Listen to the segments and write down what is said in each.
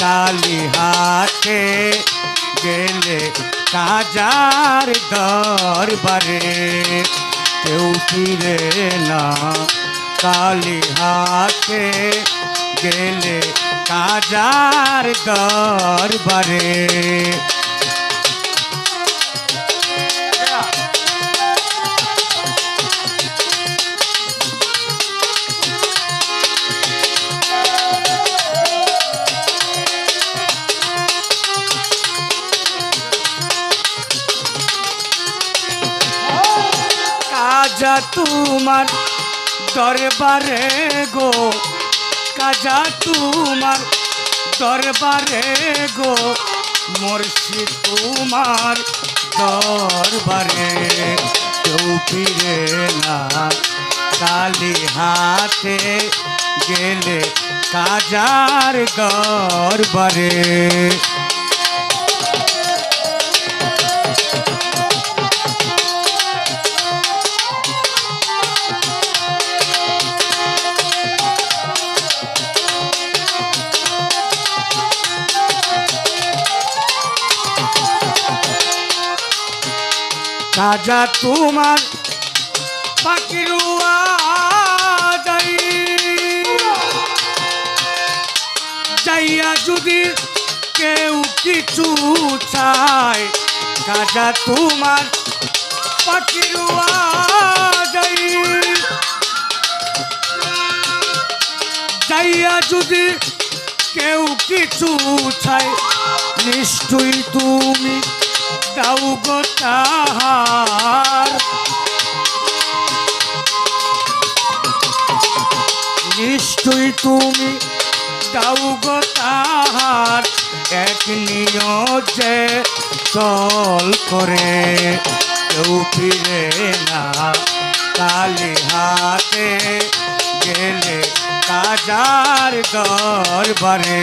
কালি হাতে গেলে কাজার দরবারে কেউ ফিরে না। কালি হাতে গেলে কাজার দরবারে কাজা তোমার দরবারে গো, কাজা তোমার দরবারে গো, মুর্শিদ তোমার দরবারে। কেউ ফিরে না, কালি হাতে গেলে কাজার দরবারে। কাজা তোমার পাখিরুয়া যাই যাইয়া যদি কেউ কিছু চায় কাজা তোমার পাখিরুয়া যাই যাইয়া যদি কেউ কিছু চায়, নিশ্চয়ই তুমি দাও গো তাহার নিশ্চয়ই তুমি দাও গো এক নিয়জে চল করে, কেউ ফিরে না। কালি হাতে গেলে কাজার দরবারে।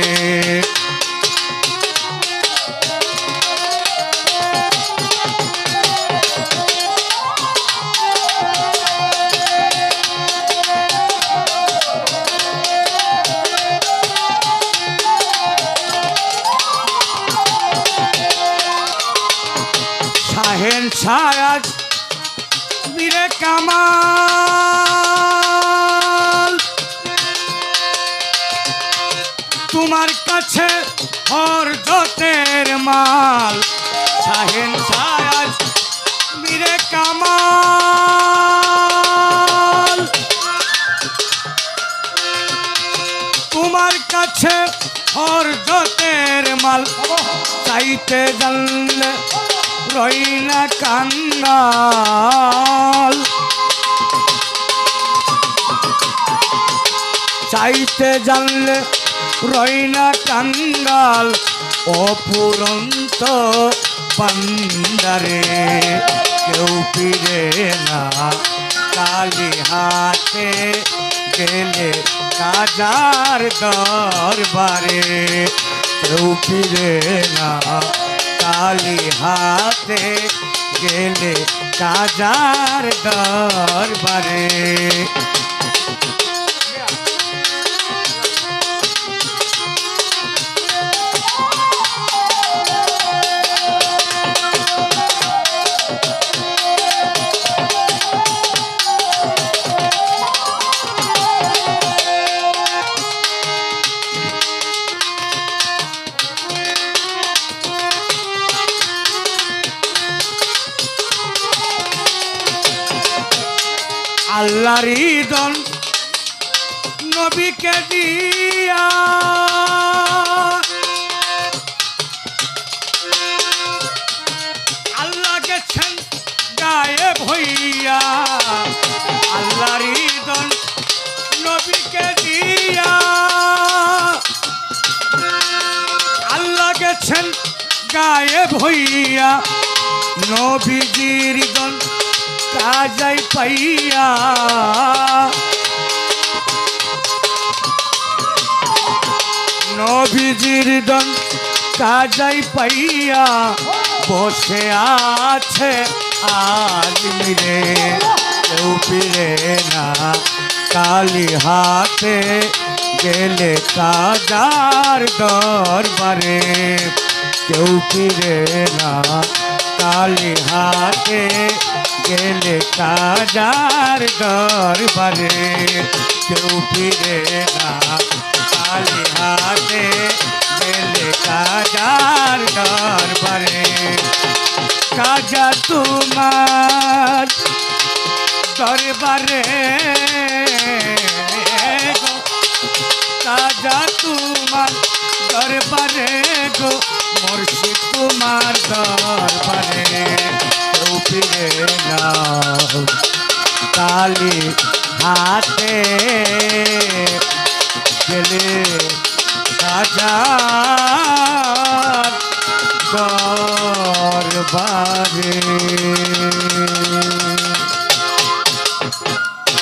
সায়াজ বীরে কামাল। তোমার কাছে হরদতের মাল। শাহেন সায়াজ বীরে কামাল। তোমার কাছে হরদতের মাল। চাইতে জানলে রই না চাইতে জানলে রই না কাঙ্গাল অপুরন্ত বান্দারে। কেউ ফিরে না, কালি হাতে গেলে কাজার দরবারে। কেউ ফিরে না কালি হাতে গেলে কাজার দরবারে আল্লাহর ঈদন নবীকে দিয়া। আল্লাহ গেছেন গায়ে ভইয়া আল্লাহর ঈদন নবীকে দিয়া। আল্লাহ গেছেন গায়ে ভইয়া নবীজির দন কাজাই পাইয়া নবীজির দন কাজাই পাইয়া বসে আছে আজ মিরে কেউ ফিরে না কালি হাতে গেলে কাজার দরবারে কেউ ফিরে না কালি হাতে গেলে কাজার দরবারে কেউ ফিরে না কালি হাতে গেলে কাজার দরবারে কাজা তোমার দরবারে গো কাজা তোমার দরবারে গো মুর্শিদ তোমার দরবারে ফিরে নাও। কালি হাতে গেলে কাজা দরবারে।